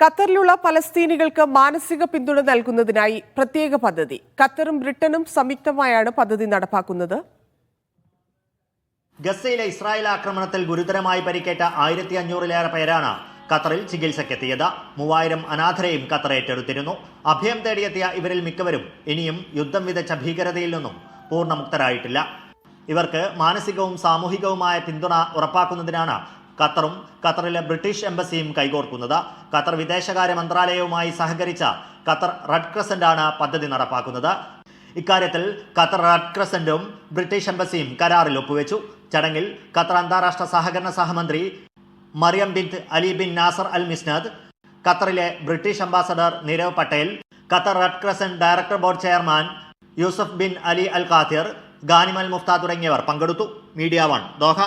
ഖത്തറിലുള്ള പലസ്തീനികൾക്ക് മാനസിക പിന്തുണ നൽകുന്നതിനായി പ്രത്യേക പദ്ധതി. ഖത്തറും ബ്രിട്ടനും സംയുക്തമായാണ് പദ്ധതി നടപ്പാക്കുന്നത്. ഗസയിലെ ഇസ്രായേൽ ആക്രമണത്തിൽ ഗുരുതരമായി പരിക്കേറ്റ ആയിരത്തി അഞ്ഞൂറിലേറെ പേരാണ് ഖത്തറിൽ ചികിത്സയ്ക്കെത്തിയത്. മൂവായിരം അനാഥരെയും ഖത്തർ ഏറ്റെടുത്തിരുന്നു. അഭയം തേടിയെത്തിയ ഇവരിൽ മിക്കവരും ഇനിയും യുദ്ധം വിതച്ച ഭീകരതയിൽ നിന്നും പൂർണമുക്തരായിട്ടില്ല ഇവർക്ക് മാനസികവും സാമൂഹികവുമായ പിന്തുണ ഉറപ്പാക്കുന്നതിനാണ് ഖത്തറും ഖത്തറിലെ ബ്രിട്ടീഷ് എംബസിയും കൈകോർക്കുന്നത്. ഖത്തർ വിദേശകാര്യ മന്ത്രാലയവുമായി സഹകരിച്ച ഖത്തർ റെഡ് ക്രസന്റ് ആണ് പദ്ധതി നടപ്പാക്കുന്നത്. ഇക്കാര്യത്തിൽ ഖത്തർ റെഡ് ക്രസന്റും ബ്രിട്ടീഷ് എംബസിയും കരാറിൽ ഒപ്പുവെച്ചു. ചടങ്ങിൽ ഖത്തർ അന്താരാഷ്ട്ര സഹകരണ സഹമന്ത്രി Maryam bin Ali bin Nasser Al Misnad ഖത്തറിലെ British ambassador Neerav Patel Qatar Red Crescent director board chairman Yousuf bin Ali Al Khater Ghanim Al Mufta തുടങ്ങിയവർ പങ്കെടുത്തു. Media One Doha.